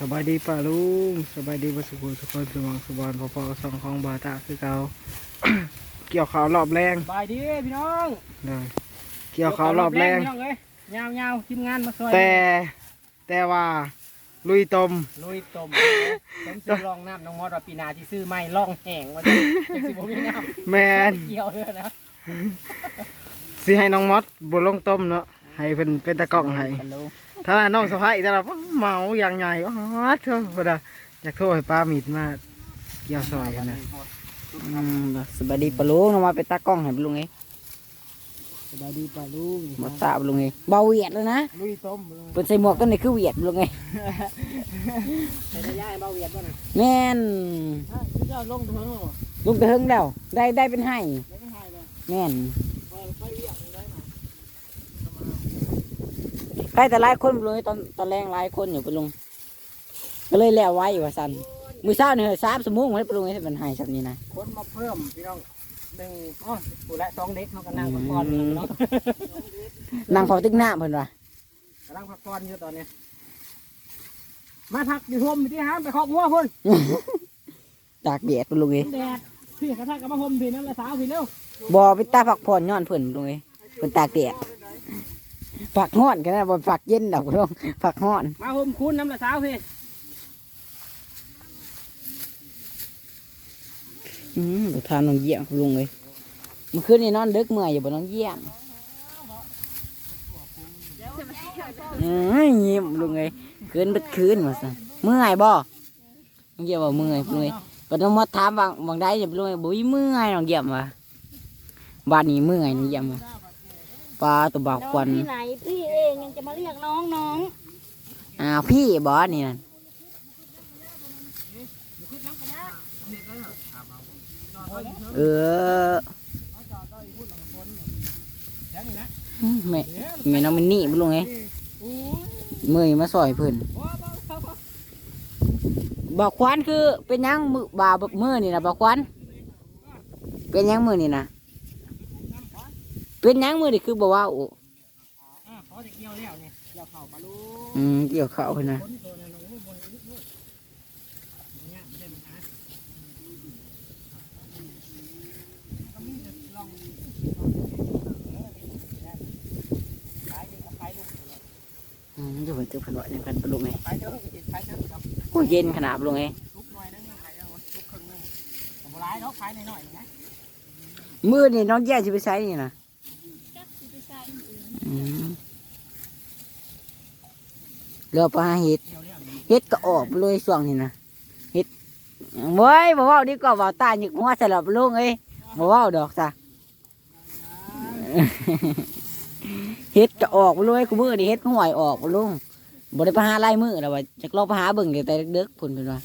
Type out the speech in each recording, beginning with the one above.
สบายดีป่าลุงสบายดีประสุขทุกคนสมองสบอนพอๆสองของบาตาคือเก่าเกี่ยวขาวรอบแรงบายดีพี่น้องเลยเกี่ยวขาวรอบแรงพี่น้องเอ้ยยาวยาวๆทีมงานมาซอยแต่แต่ว่าลุยตมลุยต้มผมซื้อลองน้ำน้องมอดว่าปีหนาที่ซื้อไม่ล่องแห้งว่าจะยังสิบ่มีน้แมนำเกี่ยวเลยนะสิให้น้องมอสบนลงต้มเนาะให้เป็นเป็นตะกร้องให้ฮัลโหล ถ้าน้องสะพ้ายแต่ละเมาอย่างใหญ่ว้าเถอะพอดาอยากโทษให้ป้ามีดมาเกี่ยวซอยกันนะอืมสบายดีปะลุงน้องมาไปตากล้องให้ปะลุงเองสบายดีป่าลุงมาตาปะลุงเองเบาเหวียดแล้วนะลุยต้มเปิดใส่หมวกต้นนี้คือเหวียดปะลุงเองใส่ระยะให้เบาเวียดบ่น่ะแม่นเจ้าลงเถอะลุงกระเฮิงแล้วได้ได้เป็นให้ไม่ให้เลยแม่น ไปเรียกได้ไหม ใครแต่หลายคนปะลุงเอ้ยตอนตอนแรงหลายคนอยู่ปะลุงก็เลยแล้วไว้ว่าสันมือเช้าเนี่ยสามสมุงไว้ปะลุงเอ้ยเป็นให้สักนี้นะ คนมาเพิ่มพี่น้องหนึ่งอ๋อผู้ละสองเด็กเนาะก็นั่งพักผ่อนอยู่เนาะนั่งเฝ้าตึกหน้าเพิ่นว่ะกำลังพักผ่อนอยู่ตอนนี้ มาทักอยู่ห่มที่ห้ามไปขอกหัวพุ่นตากแดดปะลุงเอ้ยแดดพี่กระทักกับมาห่มพี่นั่นแหละสาวพี่เร็วบ่ไปตาผักผ่อนย้อนเพิ่นปะลุงเอ้ยเพิ่นตากแดด ผักฮ้อนกันนะบ่ผักเย็นดอกปะลุงผักฮ้อนมาห่มคุณน้ำละสาวพี่อืมดูทานน้องเยี่ยงลุงเลยเมื่อคืนนี่นอนดึกเมื่อยอยู่บนน้องเยี่ยงอืมยิ้มลุงเลยคืนเบัดคืนมาสั่นเมื่อยบ่น้องเยี่ยมว่าเมื่อยลุงเลยก็ต้องมาถามบางบางได้อย่าลุงเลยบุ้ยเมื่อยน้องเยี่ยมว่ะบ้านนี้เมื่อยน้องเยี่ยมว่ะ ปลาตัวบ่าวควันที่ไหนพี่เองยังจะมาเรียกน้องน้องอ้าวพี่บอสนี่นั่นเอออืมแม่แม่น้องมินนี่บุลุงไงเมื่อยมาซอยเพิ่นบอกควันคือเป็นหยังมือบามือนี่นะบอกควันเป็นหยังมือนี่นะ เป็นหยังมือนี่คือบอกว่าโอ้อ่าขอจะเกี่ยวแล้วเนี่ยเกี่ยวเข่าปลาลูกอืมเกี่ยวเขาวเพิ่นนะคนตัวนั้นโอ้ยบริลูกเนี่ยไม่ได้มันนะก็มีแต่ลองขายอยู่กับขายลูกอยู่แล้วอืมอยู่เพิ่นตึกเพิ่นว่าอย่างกันบุลุงไงขายเยอะขายเยอะครับโอ้ยเย็นขนาดบุลุงไงทุกหน่อยนึงขายเยอะทุกครึ่งนึงแต่โบราณเนาะขายหน่อยๆนะมือนี่น้องแย่จะไปใช้นี่นะ จักสิไปใส่ อืม เรือปลาเห็ดเห็ดก็ออกเลยช่วงนี้นะเห็ดเว้ยบ่เว้าดีกว่าเว้าตาหยิกหัวสลับลุงเอ้ยบ่เว้าดอกจ้ะเห็ดก็ออกเลยกูมือนี่เห็ดห่วยออกลุงบ่ได้ไปหาไล่มือแล้วว่าจักลองไปหาเบิ่งเดี๋ยวแต่เด็กๆพุ่นเพิ่นว่า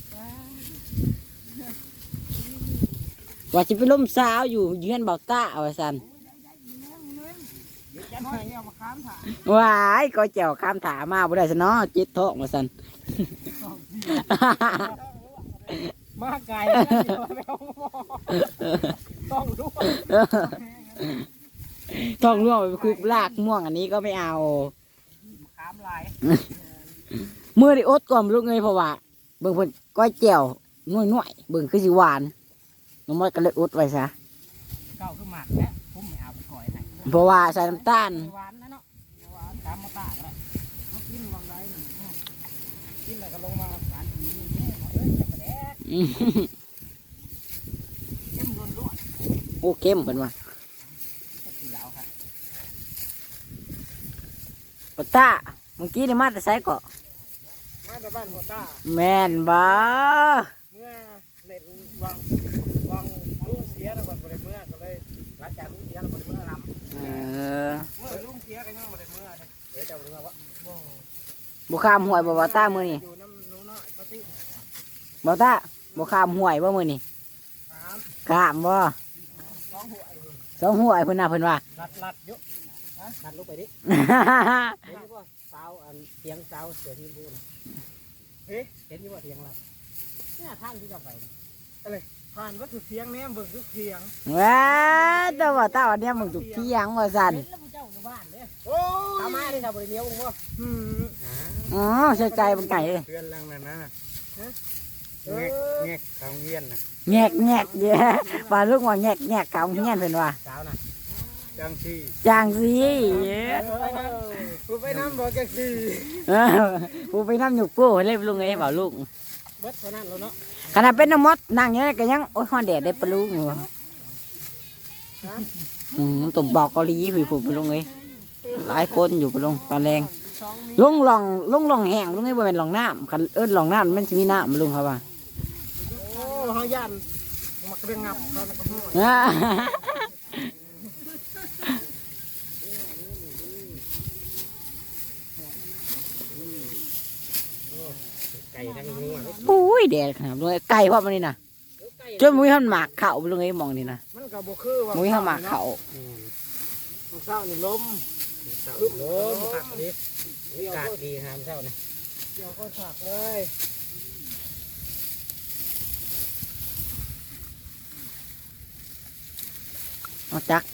ว่าสิไปล้มสาวอยู่เยือนเบาตาว่าเอามาค้ามถ่าย ว้ายก็เจ้าข้ามถามาบ่ได้ซะเนาะจิตท้องมาซั่นมาไกลแล้วเดี๋ยวไปเอาหม้อต้องรู้ท้องร่วงไปคุยกับลากม่วงอันนี้ก็ไม่เอาค้ามลายมือได้อดก่อนลูกเงยเพราะว่าเบิ่งเพิ่นก้อยแจ่วนุ่ยนุ่ยๆเบิ่งคือสิหวานน้องมดก็เลยอดไว้ซะเก้าขึ้นหมักแล้วผมไม่เอาไป ก่อยให้เพราะว่าใส่น้ำตาลหวานนะเนาะหวานตามมาตากแล้วเขากินวางไรหนึ่งกินแล้วก็ลงมาหวานถึงนี่เอ้ยจะกระแดกอืมเข้มล้วนโอ้เข้มเพิ่นว่าๆจะเขียวค่ะปะตาเมื่อกี้นี่มาแต่ไสเกาะมาจากบ้านหัวตาแม่นบ่เมื่อเล่นวังวังลุงเสียแล้วก็บริเมื่อก็เลยหลังจากลุงเสียแล้วบริเมื่อลเออำเมื่อลุงเสียก็ยังบริเมื่อเลย เดี๋ยวจะบริเมื่อวะโอ้บ่ข้ามห้วยบ่ว่าตามื้อนี้อยู่น้ำหนูน้อยปฏิบ่ตาบ่ข้ามห้วยบ่มื้อนี้สามข้ามบ่สองหัวไอ้สองห้วยเพิ่นน่ะเพิ่นว่าลัดลัดเยอะฮะลัดลงไปดิเห็นว่าสาวอันเสียงสาวเสือทีมพูนเฮ้เห็นยี่ว่าเสียงเราเนี่ยทางที่จะไปอะไร ผ่านวัตถุเสียงแนมเบิกทุกเสียงว้าแต่ว่าตาวันเนี้ยมึงถูกเที่ยงว่าซั่นเห็นแล้วผู้เจ้าอยู่บ้านเด้โอ้ทำมาได้ชาวบริเนียวมึงบ่อืมอ๋อใส่ใจมันไก่เลยเพื่อนลังนั่นนะแงกแงกทางเวียนนะแงกแงกเย้ปลาลูกว่าแงกแงกเก่าเงี้ยนเพิ่นว่าสาวน่ะจังที่จางสิเย้กูไปน้ำบอกจังที่เออผู้ไปน้ำหยุกกู้เล่นลุงไอ้บ่าวลูกเบิดเท่านั้นแล้วเนาะ ขนาดเป็นน้ำมดนั่งอย่างนี้ก็ยังโอ้ยฮ้อนแดดได้ปลาลูกอยู่อืมตุ่มบอกเกาหลีผู้ผู้ไปลุงไอ้หลายคนอยู่ไปลุงปลาแรงลุงลองลุงลองแห้งลุงไอ้บ่เป็นลองน้ำคันเอิ้นลองน้ำมันจะมีน้ำลุงครับว่าโอ้เฮาย่านมักเรื่องงับเขาน่ะก็ฮู้อ่าไก่ทั้งงัวโอ้ย แดดขนาดลุงไอ้ไก่พร้อมอันนี้นะจนมุ้ยหันหมากเข่าลุงไอ้มองนี่นะมันก็บ่คือว่ามุ้ยหันหมากเข่ามันเศร้านี่ลมลมผักดิอากาศดีหามเศร้านี่เดี๋ยวก็ผักเลยเอาจักล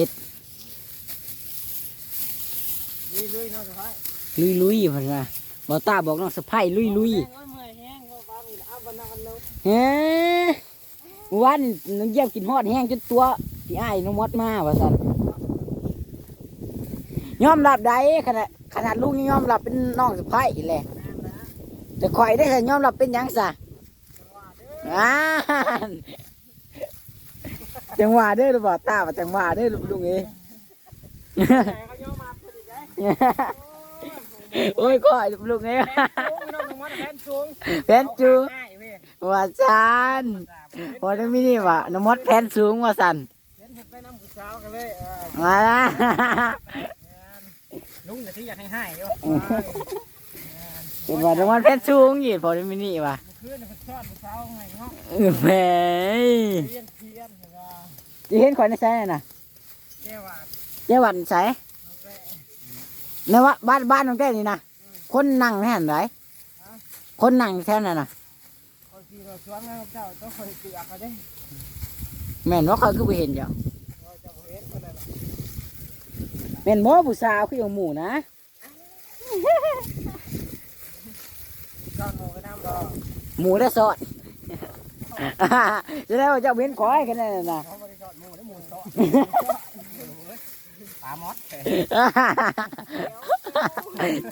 ุย ลุยๆเนะสุดท้ายลุยลุยพิ่นว่าบ่ตาบอกน้องสะพ้ายลุยลุยเมื่อยแห้งก็ฟ้ามีเอาบานานเลยเฮ้วานน้องเยี่ยมกินฮอดแห้งจนตัวพี่อ้ายน้องมดมาว่าซั่นยอมรับได้ขนาดขนาดลุงยังยอมรับเป็นน้องสะพ้ายแหละแต่ข่อยได้แต่ยอมรับเป็นหยังซะอ่านจังหวะเด้อหรือบ่ตาว่าจังหวะเด้อลุงเอ้ยเขาย่อมา โอ้ยก่อยลุงเอ้ยสูงน้องลงมาแผ่นสูงแพนจูง่ายเว้ยว่าซันพอได้มินี่ว่าน้ำมดแพนสูงว่าสันเล่นไปน้ำผู้สาวกันเลยเออมาละลุงอย่าที่อยากให้ให้อยู่เป็นว่าน้ำมดแพนสูงอยู่พอได้มินี่ว่าเพื่อนมันชอบผู้สาวไงเนาะเออแหมเพี้ยนเพี้ยนเห็นว่าจะเห็นข่อยในใส่น่ะแก้วว่าเจ้าวันใส่ ในว่าบ้านบ้านของแกนี่นะคนนั่งแท่นไหนคนนั่งแท่นน่ะนะเขาขี่รถสวนนะเจ้าต้องคอยเกลือเขาได้แม่นว่าเขาคือไปเห็นเจ้าเราจะบ่เห็นคนนั้นหรอกแม่นบ่ผู้สาวคืออย่างหมู่นะจอนหมูไปน้ำรอหมู่ได้สอดจะได้ว่าเจ้าเว้นขอยกันนั่นน่ะ ปลามอส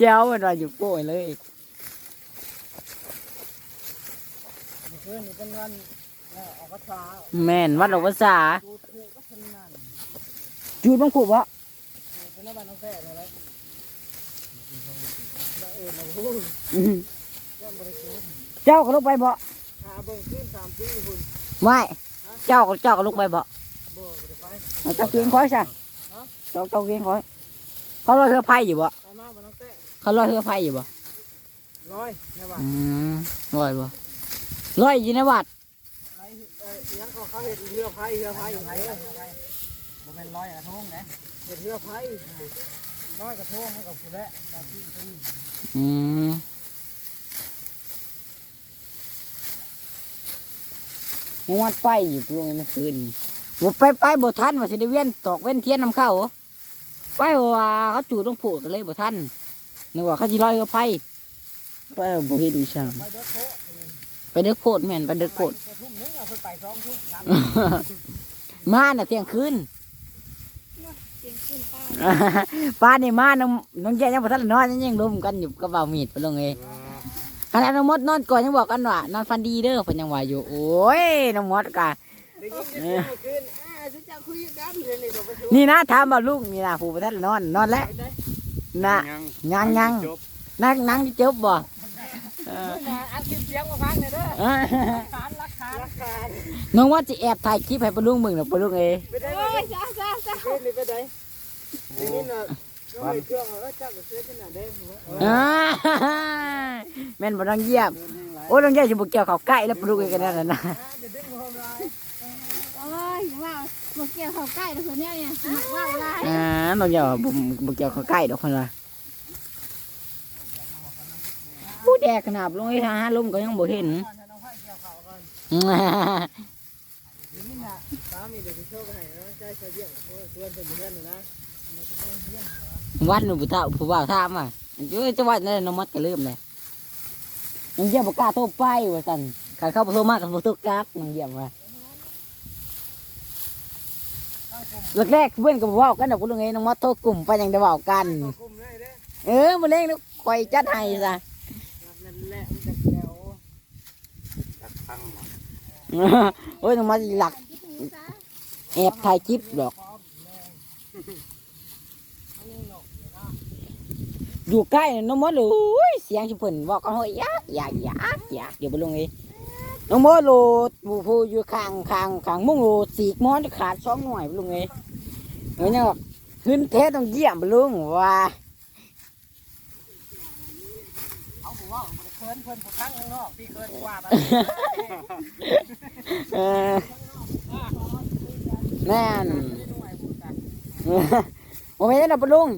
เจ้ามันว่าอยู่โป้ยเลยเพื่อนนี่เป็นวันเออออกกระชาแม่นวัดหลวงภาษาดูถูกก็ชนนั่นจูดบังคูบ่เป็นน้ำมันน้องแท้เลยเลยแล้วเออเราพูดอืมเรื่องบริสุทธิ์เจ้าก็ลุกไปบ่หาเบิ่งขึ้นสามปีหุ่นไม่เจ้าก็เจ้าก็ลุกไปบ่บ่บ่ได้ไปเอาเจ้าเกียงคอยซะ เจ้าเจ้าเกียงคอยเขาลอยเรือไผ่อยู่บ่ไปมาบ่น้องแท้เขาลอยเรือไผ่อยู่บ่ร้อยในวัดอืมลอยบ่ลอยอยู่ในวัดไรเอ่อเลี้ยงเขาเขาเห็ดเรือไผ่เรือไผ่อยู่ไหนบ่เป็นร้อยกระทงนะเห็ดเรือไผ่ร้อยกระทงมันกับผู้และอืมมันวัดไฟอยู่ตรงนี้คืนบ่ไปไปบ่ทันว่าสิได้เวียนตอกเว้นเทียนนำเข้า ไปว่าเขาจูดต้องผูกกันเลยบ่ทันนึกว่าเขาสิลอยเรือไผ่ไปบ่เห็นอีช่างไปเด้อโคไปเด็กโพดแม่นไปเด็กโพดมาน่ะเที่ยงคืนป้าป้านี่มาน้องน้องแย่ยังบ่ทันนอนยังยังลุมกันอยู่กับบ่าวมีดไปลงเองขณะน้องมดนอนก่อนยังบอกกันว่านอนฟันดีเด้อเพิ่นยังว่าอยู่โอ้ยน้องมดกะ นเสียงขึ้นอ่าสิจะคุยกันเดี๋ยวนี้เดี๋ยวไปทุ่มนี่นะถามบ่าลูกนี่นะผู้บ่ทันได้นอนนอนแล้วนะยังยังนั่งนั่งจบบ่เอออัดคลิปเสียงมาฟังหน่อยเด้อเออฐานรักฐานรักฐานน้องว่าสิแอบถ่ายคลิปให้ปะลุงมึงน่ะปะลุงเอ้ยไปได้โอ้ยจ้าจ้าจ้าขึ้นนี่ไปได้ได้ยินน่ะก็ไม่เครื่องเออจักเสียขนาดเด้ออ่าแม่นบ่ต้องเยี่ยม โอ้ยต้องเยี่ยมสิบ่เกี่ยวเข้าใกล้แล้วปะลุงเอ้ยกันนั่นน่ะ ว่าบอกเกี่ยวเขาใกล้แล้วคนเนี้ยเนี่ยหนักว่าอะไรอ่าน้องเยี่ยมบ่บ่เกี่ยวเขาใกล้ดอกเพิ่นว่าผู้แดกขนาดลงไอ้ทาลมก็ยังบ่เห็นวเขาก่อนอืมนี่นตามีเดี๋ยวจะโชคให้นะใจเสียเยี่ยมเพราะว่าชวนเป็นเพื่อนนะมันจะต้องเยี่ยมวันหนูผู้เฒ่าผู้บ่าวถามอะเอ้ยจังหวัดนั่นน้องมัดก็เริ่มเลยน้องเยี่ยมบ่กล้าโทรไปว่าซั่นการเข้าบ่โทรมากกับบ่โทรกลับน้องเยี่ยมว่า แรกๆเพื่อนก็บ่เว้ากันดอกพุ่นไงน้องมัดโทรกลุ่มไปยังได้เว้ากันตัวคุมได้เด้เออมื้อแรงแล้วข่อยจัดให้ซะนั่นแหละมันจะแก้วโอ้ยน้องมัดหลักคิดถึงซะแอบถ่ายคลิปดอก อยู่ใกล้น้องมดเลยอุ้ยเสียงชิเพิ่นบอกกันเฮ้ยยากยากยากยากเดี๋ยวไปลงเอง น้องมดโหลดผู้ผู้อยู่ข้างข้างข้างมุ้งโหลดสีกมอนขาดสองหน่วยไปลงเองเฮ้ยเนี่ยบอกขึ้นเทสต้องเยี่ยมไปลุงว่าเอาผมว่าเพื่อนเพื่อนผู้ตั้งข้างนอกพี่เพื่อนกว่าบ้าเออแม่นโอ้ยนั่นนะไปลุง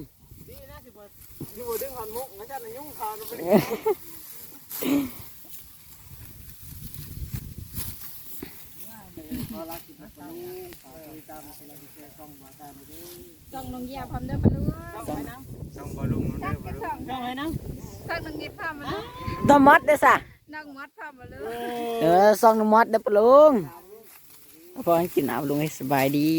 ดีนะสิบอยู่ดึงหันมุกงั้นจะยุ่งข่าว มันเป็นพอรักสิบนะตามตามเราจะแชร์ช่องมาตามไปด้วยส่องลงเหยียบพร้อมเด้อปะลูกช่องไปนะช่องบอลุงมันจัเด้กอจะบอลุงส่องช่องไปนะส่องลงเหยียบพร้อมมาลูกตอมดเด้อสะน้องมดพร้อมมาลูกเออซองน้ำมดเด้อปะลุงพอให้กินเอาลุงให้สบายดี